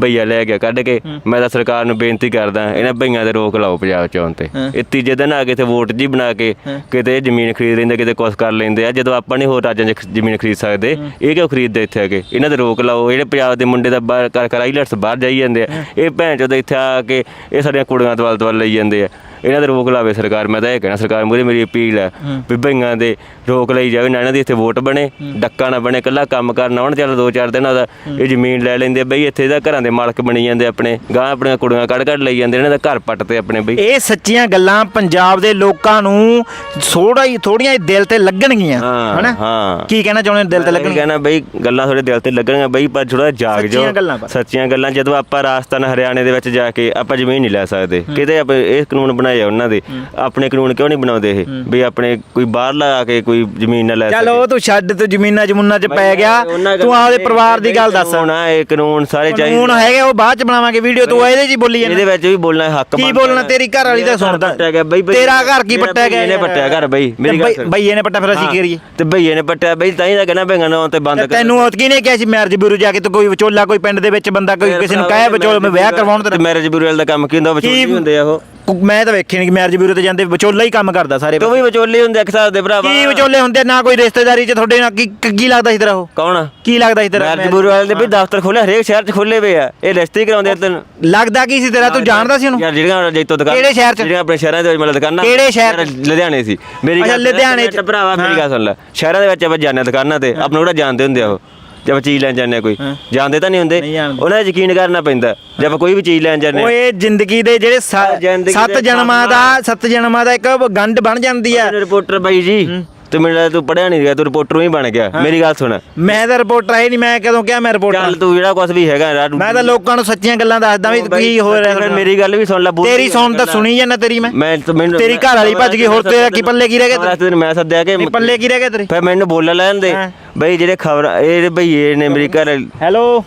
ਭਈਆ ਲੈ ਗਿਆ ਕੱਢ ਕੇ ਮੈਂ ਤਾਂ ਸਰਕਾਰ ਨੂੰ ਬੇਨਤੀ ਕਰਦਾ ਇਹਨਾਂ ਭਈਆਂ ਤੇ ਰੋਕ ਲਾਓ ਪੰਜਾਬ ਚ ਆਉਣ ਤੇ ਇਹ ਤੀਜੇ ਦਿਨ ਆ ਕੇ ਤੇ ਵੋਟ ਜੀ ਬਣਾ ਕੇ ਕਿਤੇ ਜ਼ਮੀਨ ਖਰੀਦ ਲੈਂਦੇ ਕਿਤੇ ਕੁਛ ਕਰ ਲੈਂਦੇ ਆ। ਜਦੋਂ ਆਪਾਂ ਨਹੀਂ ਹੋਰ ਰਾਜਾਂ 'ਚ ਜ਼ਮੀਨ ਖਰੀਦ ਸਕਦੇ ਇਹ ਕਿਉਂ ਖਰੀਦਦੇ ਇੱਥੇ ਆ ਕੇ? ਇਹਨਾਂ ਤੇ ਰੋਕ ਲਾਓ। ਜਿਹੜੇ ਪੰਜਾਬ ਦੇ ਮੁੰਡੇ ਦਾ ਬਾਹਰ ਕਰ ਕਰ ਆਈਲੈਟਸ ਬਾਹਰ ਜਾਈ ਜਾਂਦੇ ਆ। ਇਹ ਭੈਣ ਚੋਦ ਇੱਥੇ ਆ ਕੇ ਇਹ ਸਾਡੀਆਂ ਕੁੜੀਆਂ ਦਵਾਲ ਦਵਾਲ ਲਈ ਜਾਂਦੇ ਆ। ਇਹਨਾਂ ਤੇ ਰੋਕ ਲਾਵੇ ਸਰਕਾਰ ਮੈਂ ਤਾਂ ਇਹ ਕਹਿਣਾ ਸਰਕਾਰ ਮੂਹਰੇ ਮੇਰੀ ਅਪੀਲ ਹੈ ਵੀ ਭਈਆਂ ਦੇ ਰੋਕ ਲਈ ਜਾਵੇ ਨਾ ਇਹਨਾਂ ਦੀ ਇੱਥੇ ਵੋਟ ਬਣੇ ਡੱਕਾ ਨਾ ਬਣੇ ਕੱਲਾ ਕੰਮ ਕਰਨਾ ਹੁਣ ਚੱਲ ਦੋ ਚਾਰ ਦਿਨਾਂ ਦਾ ਇਹ ਜ਼ਮੀਨ ਲੈ ਲੈਂਦੇ ਬਈ ਇੱਥੇ ਦਾ ਘਰਾਂ ਦੇ ਮਾਲਕ ਬਣੀ ਜਾਂਦੇ ਆਪਣੇ ਗਾਂ ਆਪਣੀਆਂ ਕੁੜੀਆਂ ਕੱਢ ਕੱਢ ਲਈ ਜਾਂਦੇ ਇਹਨਾਂ ਦਾ ਘਰ ਪੱਟਦੇ ਆਪਣੇ ਬਈ। ਇਹ ਸੱਚੀਆਂ ਗੱਲਾਂ ਪੰਜਾਬ ਦੇ ਲੋਕਾਂ ਨੂੰ ਥੋੜਾ ਹੀ ਥੋੜੀਆਂ ਹੀ ਦਿਲ ਤੇ ਲੱਗਣਗੀਆਂ ਹਾਂ, ਹਨਾ? ਹਾਂ। ਕੀ ਕਹਿਣਾ ਚਾਹੁੰਦੇ ਹੋ ਦਿਲ ਤੇ ਮੈਂ ਲੱਗਣਗੀਆਂ? ਕਹਿਣਾ ਬਈ ਗੱਲਾਂ ਥੋੜੇ ਦਿਲ ਤੇ ਲੱਗਣਗੀਆਂ ਬਈ ਪਰ ਥੋੜਾ ਜਾਗ ਸੱਚੀਆਂ ਜਾਓ। ਪਰ। ਸੱਚੀਆਂ ਗੱਲਾਂ ਜਦੋਂ ਆਪਾਂ ਰਾਜਸਥਾਨ ਹਰਿਆਣੇ ਦੇ ਵਿੱਚ ਜਾ ਕੇ ਆਪਾਂ ਜ਼ਮੀਨ ਨਹੀਂ ਲੈ ਸਕਦੇ। ਕਿਤੇ ਆਪਾਂ ਇਹ ਕਾਨੂੰਨ ਬਣਾਏ ਆ ਉਹਨਾਂ ਦੇ ਆਪਣੇ ਕਾਨੂੰਨ ਕਿਉਂ ਨਹੀਂ ਬਣਾਉਂਦੇ ਇਹ? ਵੀ ਆਪਣੇ ਕੋਈ ਬਾਹਰ ਲਾ ਕੇ ਕੋਈ ਜ਼ਮੀਨ ਨਾ ਲੈ ਚੱਲ ਸਕੇ। ਉਹ ਤੂੰ ਛੱਡ ਤੂੰ ਜ਼ਮੀਨਾਂ ਜਮੁੰਨਾਂ 'ਚ ਪੈ ਗਿਆ। ਉਹਨਾਂ ਤੂੰ ਆਪਦੇ ਪਰਿਵਾਰ ਦੀ ਗੱਲ ਦੱਸ। ਆ ਇਹ ਕਾਨੂੰਨ ਸਾਰੇ ਚਾਹੀਦੇ ਕਾਨੂੰਨ ਹੈਗੇ ਉਹ ਬਾਅਦ 'ਚ ਬਣਾਵਾਂਗੇ ਵੀਡੀਓ ਤੂੰ ਇਹਦੇ 'ਚ ਹੀ ਬੋਲੀ ਜਾਂਦਾ ਇਹਦੇ ਵਿੱਚ ਵੀ ਬੋਲਣਾ ਹੱਕ ਕੀ ਬੋਲਣਾ। ਤੇਰੀ ਘਰ ਵਾਲੀ ਘਰ ਸੁਣਦਾ। ਪੱਟਿਆ ਗਿਆ ਬਈ ਬਈ ਤੇਰਾ ਘਰ ਕੀ ਪੱਟਿਆ ਗਿਆ ਇਹਨੇ ਪੱਟਿਆ ਘਰ ਬਈ ਮੇਰੀ ਗੱਲ ਸੁਣ। ਬਈਏ ਨੇ ਪੱਟਿਆ ਫਿਰ ਅਸੀਂ ਕੀ ਕਰੀਏ? ਤੇ ਭਈਏ ਨੇ ਪੱਟਿਆ ਬਈ ਤਾਂ ਹੀ ਤਾਂ ਕਹਿੰਦਾ ਭਈਆਂ ਨੂੰ ਤੇ ਬੰਦ ਤੇ ਤੈਨੂੰ ਉਹ ਕੀ ਨੇ ਕਿਹਾ ਸੀ ਮੈਰਿਜ ਬਿਊਰੋ ਜਾ ਕੇ ਤੂੰ ਕੋਈ ਵਿਚੋਲਾ ਕੋਈ ਪਿੰਡ ਦੇ ਵਿੱਚ ਬੰਦਾ ਕੋਈ ਕਿਸੇ ਨੂੰ ਕਹੇ ਵਿਚੋਲਾ ਮੈਂ ਵਿਆਹ ਕਰਵਾਉਣ ਤੇ ਮੈਰਿਜ ਬਿਊਰੋ ਦਾ ਕੰਮ ਕੀ ਹੁੰਦਾ ਵਿਚੋਲੇ ਕੀ- ਹੀ ਹੁੰਦੇ ਆ ਉਹ। ਮੈਂ ਤਾਂ ਵੇਖੇ ਨਹੀਂ ਕਿ ਮੈਰਿਜ ਬਿਊਰੋ ਤੇ ਜਾਂਦੇ ਵਿਚੋਲਾ ਹੀ ਕੰਮ ਕਰਦਾ ਸਾਰੇ ਤੂੰ ਵੀ ਵਿਚੋਲੇ ਹੁੰਦੇ ਇੱਕ ਹਿਸਾਬ ਦੇ ਭਰਾਵਾ। ਕੀ ਵਿਚੋਲੇ ਹੁੰਦੇ ਨਾ ਕੋਈ ਰਿਸ਼ਤੇਦਾਰੀ 'ਚ ਤੁਹਾਡੇ ਨਾਲ ਕੀ ਕੀ ਲੱਗਦਾ ਸੀ ਤੇਰਾ ਉਹ? ਕੌਣ? ਕੀ ਲੱਗਦਾ ਸੀ ਤੇਰਾ? ਮੈਰਿਜ ਬਿਊਰੋ ਵਾਲੇ ਦੇ ਵੀ ਦਫ਼ਤਰ ਖੋਲੇ ਹਰੇਕ ਸ਼ਹਿਰ 'ਚ ਖੋਲੇ ਵੇ ਆ। ਇਹ ਲਿਸਟ ਹੀ ਕਰਾਉਂਦੇ ਆ ਤੈਨੂੰ। ਲੱਗਦਾ ਕੀ ਸੀ ਤੇਰਾ? ਤੂੰ ਜਾਣਦਾ ਸੀ ਉਹਨੂੰ? ਯਾਰ ਜਿਹੜੀਆਂ ਜੈਤੋ ਦੁਕਾਨ ਕਿਹੜੇ ਸ਼ਹਿਰ 'ਚ? ਜਿਹੜੀਆਂ ਆਪਣੇ ਸ਼ਹਿਰਾਂ ਦੇ ਵਿੱਚ ਮਤਲਬ ਦੁਕਾਨਾਂ ਕਿਹੜੇ ਸ਼ਹਿਰ ਯਾਰ ਲੁਧਿਆਣੇ ਸੀ। ਮੇਰੀ ਅੱਛਾ, ਗੱਲ ਸੁਣ, ਲੁਧਿਆਣੇ 'ਚ। ਭਰਾਵਾ ਮੇਰੀ ਗੱਲ ਸੁਣ ਲੈ। ਸ਼ਹਿਰਾਂ ਦੇ ਵਿੱਚ ਆਪਾਂ ਜਾਂਦੇ ਹਾਂ ਦੁਕਾਨਾਂ ਤੇ ਆਪਾਂ ਨੂੰ ਕਿਹੜਾ ਜਾਣਦੇ ਹੁੰਦੇ ਆ ਉਹ। ਜੇ ਆਪਾਂ ਚੀਜ਼ ਲੈਣ ਜਾਂਦੇ ਆ ਕੋਈ ਜਾਣਦੇ ਤਾਂ ਨਹੀਂ ਹੁੰਦੇ। ਨਹੀਂ ਜਾਣਦੇ। ਉਹਨਾਂ 'ਤੇ ਯਕੀਨ ਕਰਨਾ ਪੈਂਦਾ ਜੇ ਆਪਾਂ ਕੋਈ ਵੀ ਚੀਜ਼ ਲੈਣ ਜਾਂਦੇ ਆ। ਓਏ ਜ਼ਿੰਦਗੀ ਦੇ ਜਿਹੜੇ ਸ- ਜ਼ਿੰਦਗੀ ਸੱਤ ਦੇ ਜਨਮਾਂ ਦਾ ਸੱਤ ਜਨਮਾਂ ਦਾ ਇੱਕ ਗੰਢ ਬਣ ਜਾਂਦੀ ਆ। ਰਿਪੋਰਟਰ ਬਾਈ ਜੀ ਤੂੰ ਲੱਗਦਾ ਤੂੰ ਪੜਿਆ ਨਹੀਂ ਗਿਆ ਤੂੰ ਰਿਪੋਰਟਰ ਹੀ ਬਣ ਗਿਆ। ਮੇਰੀ ਗੱਲ ਸੁਣ। ਮੈਂ ਤਾਂ ਰਿਪੋਰਟਰ ਹੈ ਨਹੀਂ ਮੈਂ ਕਦੋਂ ਕਿਹਾ ਮੈਂ ਰਿਪੋਰਟਰ ਚੱਲ ਤੂੰ ਜਿਹੜਾ ਕੁਝ ਵੀ ਹੈਗਾ ਯਾਰ ਮੈਂ ਤਾਂ ਲੋਕਾਂ ਨੂੰ ਸੱਚੀਆਂ ਗੱਲਾਂ ਦੱਸਦਾ ਵੀ ਕੀ ਹੋ ਰਿਹਾ ਮੇਰੀ ਗੱਲ ਵੀ ਸੁਣ ਲੈ ਬੋਲ ਤੇਰੀ ਸੁਣ ਤਾਂ ਸੁਣੀ ਜਾਂਦਾ ਤੇਰੀ ਮੈਂ। ਮੈਂ ਤਾਂ ਮੈਨੂੰ ਤੇਰੀ ਘਰ ਵਾਲੀ ਭੱਜ ਗਈ, ਹੋਰ ਤੇਰਾ ਕੀ ਪੱਲੇ ਕੀ ਰਹਿ ਗਿਆ ਤੇਰੇ? ਤੈਨੂੰ ਮੈਂ ਸੱਦਿਆ ਕਿ ਨਹੀਂ ਪੱਲੇ ਕੀ ਰਹਿ ਗਿਆ ਤੇਰੇ? ਫਿਰ ਮੈਨੂੰ ਬੋਲਣ ਲੈਣ ਦੇ ਹਾਂ। ਬਈ ਜਿਹੜੇ ਖਬਰ ਇਹ ਭਈਏ ਨੇ ਮੇਰੀ ਘਰ ਹੈਲੋ।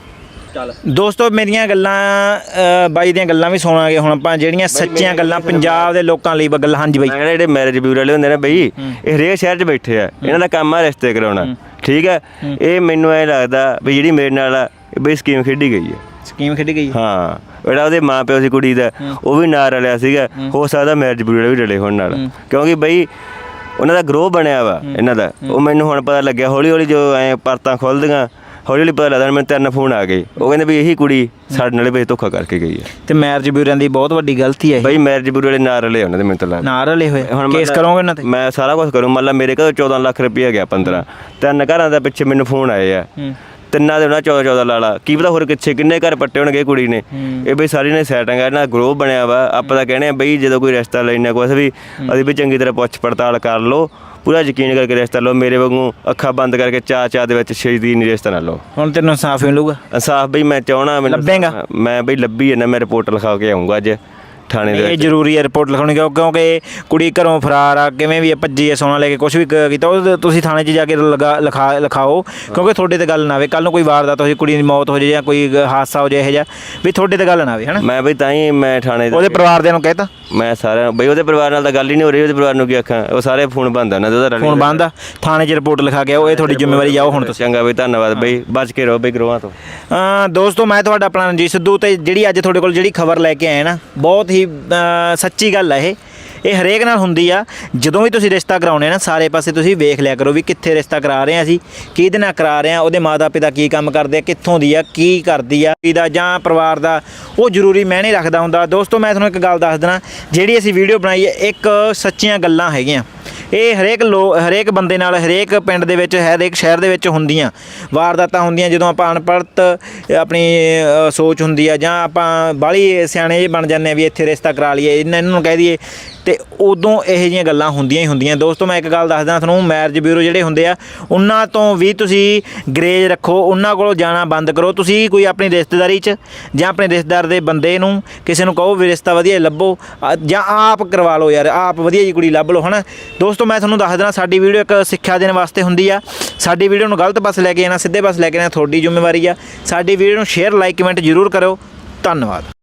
ਦੋਸਤੋ ਮੇਰੀਆਂ ਗੱਲਾਂ ਬਾਈ ਦੀਆਂ ਗੱਲਾਂ ਵੀ ਸੁਣਾਂਗੇ ਹੁਣ ਆਪਾਂ ਜਿਹੜੀਆਂ ਸੱਚੀਆਂ ਗੱਲਾਂ ਪੰਜਾਬ ਦੇ ਲੋਕਾਂ ਲਈ ਗੱਲਾਂ ਹਾਂਜੀ ਬਾਈ। ਜਿਹੜੇ ਮੈਰਿਜ ਬਿਊਰੋ ਵਾਲੇ ਹੁੰਦੇ ਨੇ ਬਈ ਇਹ ਹਰੇਕ ਸ਼ਹਿਰ 'ਚ ਬੈਠੇ ਆ। ਇਹਨਾਂ ਦਾ ਕੰਮ ਆ ਰਿਸ਼ਤੇ ਕਰਾਉਣਾ। ਠੀਕ ਹੈ। ਇਹ ਮੈਨੂੰ ਐ ਲੱਗਦਾ ਵੀ ਜਿਹੜੀ ਮੇਰੇ ਨਾਲ ਬਈ ਸਕੀਮ ਖੇਡੀ ਗਈ ਹੈ ਸਕੀਮ ਖੇਡੀ ਗਈ ਹਾਂ। ਜਿਹੜਾ ਉਹਦੇ ਮਾਂ ਪਿਓ ਸੀ ਕੁੜੀ ਦਾ ਉਹ ਵੀ ਨਾਲ ਰਲਿਆ ਸੀਗਾ। ਹੋ। ਸਕਦਾ ਮੈਰਿਜ ਬਿਊਰੋ ਵੀ ਰਲੇ ਹੋਣ ਨਾਲ। ਕਿਉਂਕਿ ਬਈ ਉਹਨਾਂ ਦਾ ਗਰੋਹ ਬਣਿਆ ਵਾ ਇਹਨਾਂ ਦਾ। ਉਹ ਮੈਨੂੰ ਹੁਣ ਪਤਾ ਲੱਗਿਆ ਹੌਲੀ ਹੌਲੀ ਜੋ ਐ ਪਰਤਾਂ ਖੁੱਲਦੀਆਂ ਹੌਲੀ ਹੌਲੀ ਪਤਾ ਲੱਗਦਾ ਮੈਨੂੰ ਤਿੰਨ ਫੋਨ ਆ ਗਏ। ਉਹ ਕਹਿੰਦੇ ਵੀ ਇਹੀ ਕੁੜੀ ਸਾਡੇ ਨਾਲ ਬਈ ਧੋਖਾ ਕਰਕੇ ਗਈ ਹੈ ਤੇ ਮੈਰਿਜ ਬਿਊਰਾਂ ਦੀ ਬਹੁਤ ਵੱਡੀ ਗਲਤੀ ਹੈ ਇਹ। ਬਈ ਮੈਰਿਜ ਬਿਊਰੋ ਵਾਲੇ ਨਾਲ ਰਲੇ ਉਹਨਾਂ ਦੇ ਮੈਨੂੰ ਤਾਂ ਲੱਗਦਾ। ਨਾ ਰਲੇ ਹੋਏ। ਹੁਣ ਕੇਸ ਮਤਲਬ ਕਰੋਗੇ ਉਹਨਾਂ ਤੇ? ਮੈਂ ਸਾਰਾ ਕੁਝ ਕਰੂੰ। ਮਤਲਬ ਮੇਰੇ ਕੋਲ 14 ਲੱਖ ਰੁਪਇਆ ਗਿਆ 15 ਤਿੰਨ ਘਰਾਂ ਦਾ ਪਿੱਛੇ ਮੈਨੂੰ ਫੋਨ ਆਏ ਆ। ਤਿੰਨਾਂ ਦੇ ਉਹਨਾਂ 14 14 ਲਾਲਾ ਕੀ ਪਤਾ ਹੋਰ ਕਿੱਥੇ ਕਿੰਨੇ ਘਰ ਪੱਟੇ ਹੋਣਗੇ ਕੁੜੀ ਨੇ। ਇਹ ਬਈ ਸਾਰੀ ਨੇ ਸੈਟਿੰਗ ਆ ਇਹਨਾਂ ਗਰੋਹ ਬਣਿਆ ਵਾ। ਆਪਾਂ ਤਾਂ ਕਹਿੰਦੇ ਆ ਬਈ ਜਦੋਂ ਕੋਈ ਰਿਸ਼ਤਾ ਲੈਣਾ ਕੁਛ ਵੀ ਅਸੀਂ ਵੀ ਚੰਗੀ ਤਰ੍ਹਾਂ ਪੁੱਛ ਪੜਤਾਲ ਕਰ ਲਓ। ਪੂਰਾ ਯਕੀਨ ਕਰਕੇ ਰਿਸ਼ਤਾ ਲਓ। ਮੇਰੇ ਵਾਂਗੂ ਅੱਖਾਂ ਬੰਦ ਕਰਕੇ ਚਾ ਚਾ ਦੇ ਵਿੱਚ ਛੇਤੀ ਨਹੀਂ ਰਿਸ਼ਤਾ ਨਾ ਲਓ। ਹੁਣ ਤੈਨੂੰ ਇਨਸਾਫ ਮਿਲੂਗਾ? ਇਨਸਾਫ ਬਈ ਮੈਂ ਚਾਹਣਾ ਮੈਨੂੰ ਲੱਭੇਂਗਾ? ਮੈਂ ਬਈ ਲੱਭੀ ਹੈ ਨਾ ਮੈਂ ਰਿਪੋਰਟ ਲਿਖਾ ਕੇ ਆਉਂਗਾ ਅੱਜ। ਥਾਣੇ ਦੇ ਇਹ ਵਿੱਚ। ਜ਼ਰੂਰੀ ਹੈ ਰਿਪੋਰਟ ਲਿਖਾਉਣੀ ਕਿਉਂ- ਕਿਉਂਕਿ ਕੁੜੀ ਘਰੋਂ ਫਰਾਰ ਆ ਕਿਵੇਂ ਵੀ ਆ, ਭੱਜੀ ਆ ਸੋਨਾ ਲੈ ਕੇ ਕੁਝ ਵੀ ਕ- ਕੀਤਾ ਉਹ ਤੁਸੀਂ ਥਾਣੇ 'ਚ ਜਾ ਕੇ ਲਗਾ ਲਿਖਾ ਲਿਖਾਓ ਕਿਉਂਕਿ ਤੁਹਾਡੇ ਤੇ ਗੱਲ ਨਾ ਆਵੇ ਕੱਲ ਨੂੰ ਕੋਈ ਵਾਰਦਾਤ ਹੋ ਜੇ ਕੁੜੀ ਦੀ ਮੌਤ ਹੋ ਜੇ ਜਾਂ ਕੋਈ ਗ- ਹਾਦਸਾ ਹੋ ਜੇ ਇਹੋ ਜਿਹਾ ਵੀ ਤੁਹਾਡੇ ਤੇ ਗੱਲ ਨਾ ਆਵੇ ਹਨਾ? ਮੈਂ ਬਈ ਤਾਂ ਹੀ ਮੈਂ ਥਾਣੇ ਦੇ ਉਹਦੇ ਪਰਿਵਾਰ ਦੇ ਨੂੰ ਕਹਿਤਾ? ਮੈਂ ਸਾਰਿਆਂ ਬਈ ਉਹਦੇ ਪਰਿਵਾਰ ਨਾਲ ਤਾਂ ਗੱਲ ਹੀ ਨਹੀਂ ਹੋ ਰਹੀ ਉਹਦੇ ਪਰਿਵਾਰ ਨੂੰ ਕੀ ਆਖਾਂ ਉਹ ਸਾਰੇ ਫੋਨ ਬੰਦ ਆ ਨਾ ਉਹਦਾ ਰਲੀ ਹੁਣ ਬੰਦ ਆ ਥਾਣੇ 'ਚ ਰਿਪੋਰਟ ਲਿਖਾ ਕੇ ਆਓ ਇਹ ਤੁਹਾਡੀ ਜ਼ਿੰਮੇਵਾਰੀ ਜਾਓ ਹੁਣ ਤੁਸੀਂ। ਚੰਗਾ ਬਈ ਧੰਨਵਾਦ ਬਈ ਬਚ ਕੇ ਰਹੋ ਬਈ ਗਰੋਹਾਂ ਤੋਂ। ਅਮ ਦੋਸਤੋ ਮੈਂ ਤੁਹਾਡਾ ਆਪਣਾ ਰਣਜੀਤ ਸਿੱਧੂ ਤੇ ਜਿਹੜੀ ਅੱਜ ਤੁਹਾਡੇ ਕੋਲ ਜਿਹੜੀ ਖਬਰ ਲੈ ਕੇ ਆਏ ਨਾ ਬਹੁਤ ਹੀ ਅਮ ਸੱਚੀ ਗੱਲ ਹੈ ਇਹ। ਇਹ ਹਰੇਕ ਨਾਲ ਹੁੰਦੀ ਆ। ਜਦੋਂ ਵੀ ਤੁਸੀਂ ਰਿਸ਼ਤਾ ਕਰਾਉਣੇ ਨਾ, ਸਾਰੇ ਪਾਸੇ ਤੁਸੀਂ ਵੇਖ ਲਿਆ ਕਰੋ ਵੀ ਕਿੱਥੇ ਰਿਸ਼ਤਾ ਕਰਾ ਰਹੇ ਆ ਅਸੀਂ, ਕਿਹਦੇ ਨਾਲ ਕਰਾ ਰਹੇ ਆ, ਉਹਦੇ ਮਾਤਾ ਪਿਤਾ ਕੀ ਕੰਮ ਕਰਦੇ ਆ, ਕਿੱਥੋਂ ਦੀ ਆ, ਕੀ ਕਰਦੀ ਆ ਇਹਦਾ ਜਾਂ ਪਰਿਵਾਰ ਦਾ, ਉਹ ਜ਼ਰੂਰੀ ਮੈਨੇ ਰੱਖਦਾ ਹੁੰਦਾ। ਦੋਸਤੋ, ਮੈਂ ਤੁਹਾਨੂੰ ਇੱਕ ਗੱਲ ਦੱਸ ਦੇਣਾ ਜਿਹੜੀ ਅਸੀਂ ਵੀਡੀਓ ਬਣਾਈ ਹੈ ਇੱਕ ਸੱਚੀਆਂ ਗੱਲਾਂ ਹੈਗੀਆਂ। ਇਹ ਹਰੇਕ ਲੋ, ਹਰੇਕ ਬੰਦੇ ਨਾਲ, ਹਰੇਕ ਪਿੰਡ ਦੇ ਵਿੱਚ, ਹਰੇਕ ਸ਼ਹਿਰ ਦੇ ਵਿੱਚ ਹੁੰਦੀਆਂ ਵਾਰਦਾਤਾਂ ਹੁੰਦੀਆਂ, ਜਦੋਂ ਆਪਾਂ ਅਨਪੜ੍ਹਤ, ਆਪਣੀ ਸੋਚ ਹੁੰਦੀ ਆ ਜਾਂ ਆਪਾਂ ਬਾਹਲੀ ਸਿਆਣੇ ਜਿਹੇ ਬਣ ਜਾਂਦੇ ਆ ਵੀ ਇੱਥੇ ਰਿਸ਼ਤਾ ਕਰਾ ਲਈਏ ਇਹਨਾਂ ਨੂੰ ਕਹਿ ਦਈਏ ਤੇ ਉਦੋਂ ਇਹੋ ਜਿਹੀਆਂ ਗੱਲਾਂ ਹੁੰਦੀਆਂ ਹੀ ਹੁੰਦੀਆਂ। ਦੋਸਤੋ, ਮੈਂ ਇੱਕ ਗੱਲ ਦੱਸਦਾ ਤੁਹਾਨੂੰ ਮੈਰਿਜ ਬਿਊਰੋ ਜਿਹੜੇ ਹੁੰਦੇ ਆ, ਉਹਨਾਂ ਤੋਂ ਵੀ ਤੁਸੀਂ ਗਰੇਜ ਰੱਖੋ, ਉਹਨਾਂ ਕੋਲੋਂ ਜਾਣਾ ਬੰਦ ਕਰੋ। ਤੁਸੀਂ ਕੋਈ ਆਪਣੀ ਰਿਸ਼ਤੇਦਾਰੀ 'ਚ ਜਾਂ ਆਪਣੇ ਰਿਸ਼ਤੇਦਾਰ ਦੇ ਬੰਦੇ ਨੂੰ ਕਿਸੇ ਨੂੰ ਕਹੋ ਵੀ ਰਿਸ਼ਤਾ ਵਧੀਆ ਲੱਭੋ ਜਾਂ ਆਪ ਕਰਵਾ ਲਓ ਯਾਰ, ਆਪ ਵਧੀਆ ਜੀ ਕੁੜੀ ਲੱਭ ਲਓ, ਹਨਾ? ਦੋਸਤੋ, ਮੈਂ ਤੁਹਾਨੂੰ ਦੱਸ ਦੇਣਾ ਸਾਡੀ ਵੀਡੀਓ ਇੱਕ ਸਿੱਖਿਆ ਦੇਣ ਵਾਸਤੇ ਹੁੰਦੀ ਆ। ਸਾਡੀ ਵੀਡੀਓ ਨੂੰ ਗਲਤ ਪਾਸੇ ਲੈ ਕੇ ਜਾਣਾ ਸਿੱਧੇ ਪਾਸੇ ਲੈ ਕੇ ਜਾਣਾ ਤੁਹਾਡੀ ਜ਼ਿੰਮੇਵਾਰੀ ਆ। ਸਾਡੀ ਵੀਡੀਓ ਨੂੰ ਸ਼ੇਅਰ ਲਾਈਕ ਕਮੈਂਟ ਜ਼ਰੂਰ ਕਰੋ ਧੰਨਵਾਦ।